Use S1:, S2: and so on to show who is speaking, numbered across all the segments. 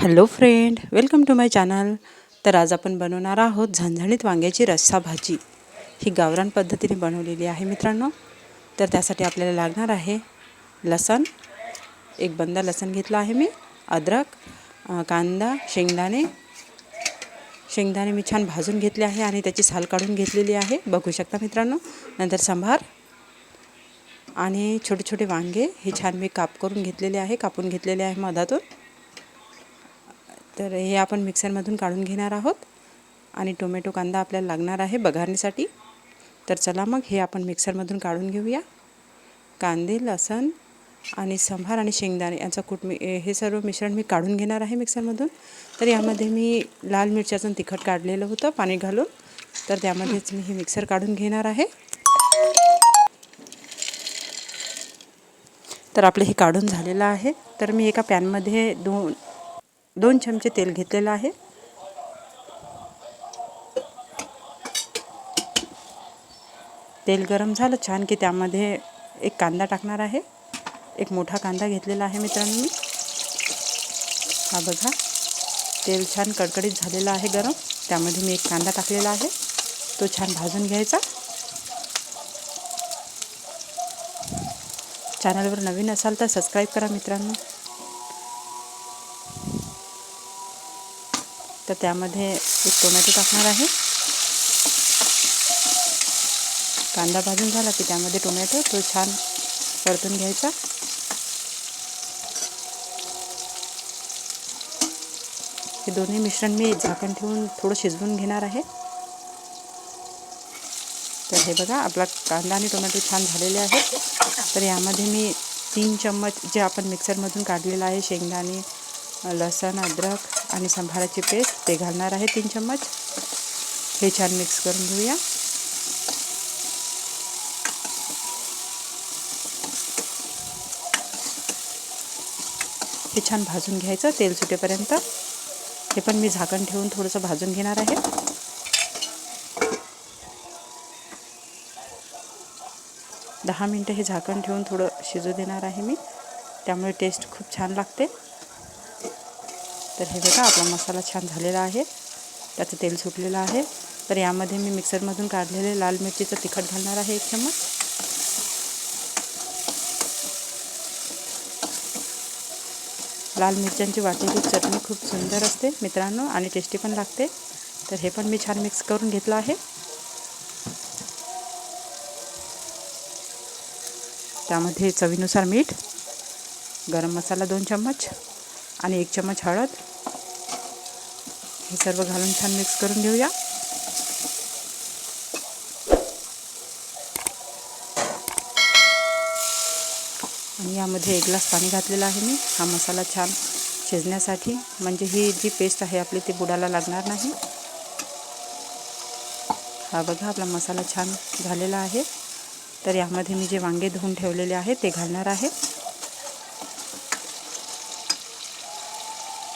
S1: Hello friend welcome to my channel. तर आज आपण बनवणार आहोत झणझणीत वांग्याची रस्सा भाजी. ही गावरान पद्धतीने बनवलेली आहे मित्रांनो. तर त्यासाठी आपल्याला लागणार आहे लसण. एक बंदा लसण घेतला आहे मी अद्रक कांदा शेंगदाणे. शेंगदाणे मी छान भाजून घेतले आहे आणि त्याची साल काढून घेतलेली आहे. बघू शकता मित्रांनो नंतर सांभार आणि छोटे छोटे वांगे हे छान मी काप करून घेतलेले आहे कापून घेतलेले आहे मधातून. तर हे आपण मिक्सरमधून काढून घेणार आहोत. आणि टोमॅटो कांदा आपल्याला लागणार आहे बघारणीसाठी तर चला मग हे आपण मिक्सरमधून काढून घेऊया. कांदे लसण आणि संभार आणि शेंगदाणे यांचा कूट मी हे सर्व मिश्रण मी काढून घेणार आहे मिक्सरमधून. तर यामध्ये मी लाल मिरच्याचं तिखट काढलेलं होतं पाणी घालून. तर त्यामध्येच मी हे मिक्सर काढून घेणार आहे. तर आपलं हे काढून झालेलं आहे. तर मी एका पॅनमध्ये दोन दोन चमचे तेल घेतलेलं आहे. तेल गरम झालं छान की त्यामध्ये एक कांदा टाकणार आहे. एक मोठा कांदा घेतलेला आहे मित्रांनो मी. हा बघा. तेल छान कडकडीत झालेलं आहे गरम. त्यामध्ये मी एक कांदा टाकलेला आहे. तो छान भाजून घ्यायचा. चॅनलवर नवीन असाल तर सबस्क्राईब करा मित्रांनो. तर त्यामध्ये एक टोमॅटो टाकणार आहे. कांदा भाजून झाला की त्यामध्ये टोमॅटो तो छान परतून घ्यायचा. हे दोन्ही मिश्रण मी झाकण ठेवून थोडं शिजवून घेणार आहे. तर हे बघा आपला कांदा आणि टोमॅटो छान झालेले आहेत. तर यामध्ये मी तीन चम्मच जे आपण मिक्सरमधून काढलेलं आहे शेंगदाणे लसण अद्रक आणि संभाराची पेस्ट ते घालणार आहे तीन चम्मच. हे छान मिक्स करून घेऊया. हे छान भाजून घ्यायचं तेल सुटेपर्यंत. हे पण मी झाकण ठेवून थोडंसं भाजून घेणार आहे. दहा मिनटं हे झाकण ठेवून थोडं शिजू देणार आहे मी. त्यामुळे टेस्ट खूप छान लागते. तर हे बघा आपला मसाला छान झालेला आहे. त्याचं तेल सुटलेलं आहे. तर यामध्ये मी मिक्सरमधून काढलेले लाल मिरचीचं तिखट घालणार आहे एक चम्मच. लाल मिरच्यांची वाटेली चटणी खूप सुंदर असते मित्रांनो आणि टेस्टी पण लागते. तर हे पण मी छान मिक्स करून घेतलं आहे. त्यामध्ये चवीनुसार मीठ गरम मसाला दोन चम्मच आणि एक चम्मच हळद. हे सर्व घालून छान मिक्स करून घेऊया. आणि यामध्ये एक ग्लास पाणी घातलेलं आहे मी. हा मसाला छान शिजण्यासाठी. म्हणजे ही जी पेस्ट आहे आपली ती बुडाला लागणार नाही. हा बघा आपला मसाला छान झालेला आहे. तर यामध्ये मी जे वांगे धुवून ठेवलेले आहे ते घालणार आहे.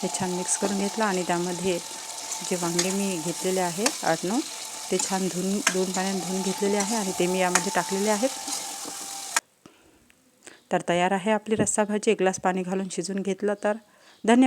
S1: हे छान मिक्स करून घेतलं आणि त्यामध्ये जे वांगे मी घेतलेले आहे आठ नऊ ते छान धुवून दोन पाण्यात धुवून घेतलेले आहे आणि ते मी यामध्ये टाकलेले आहेत. तर तयार आहे आपली रस्सा भाजी. एक ग्लास पाणी घालून शिजून घेतलं तर. धन्यवाद.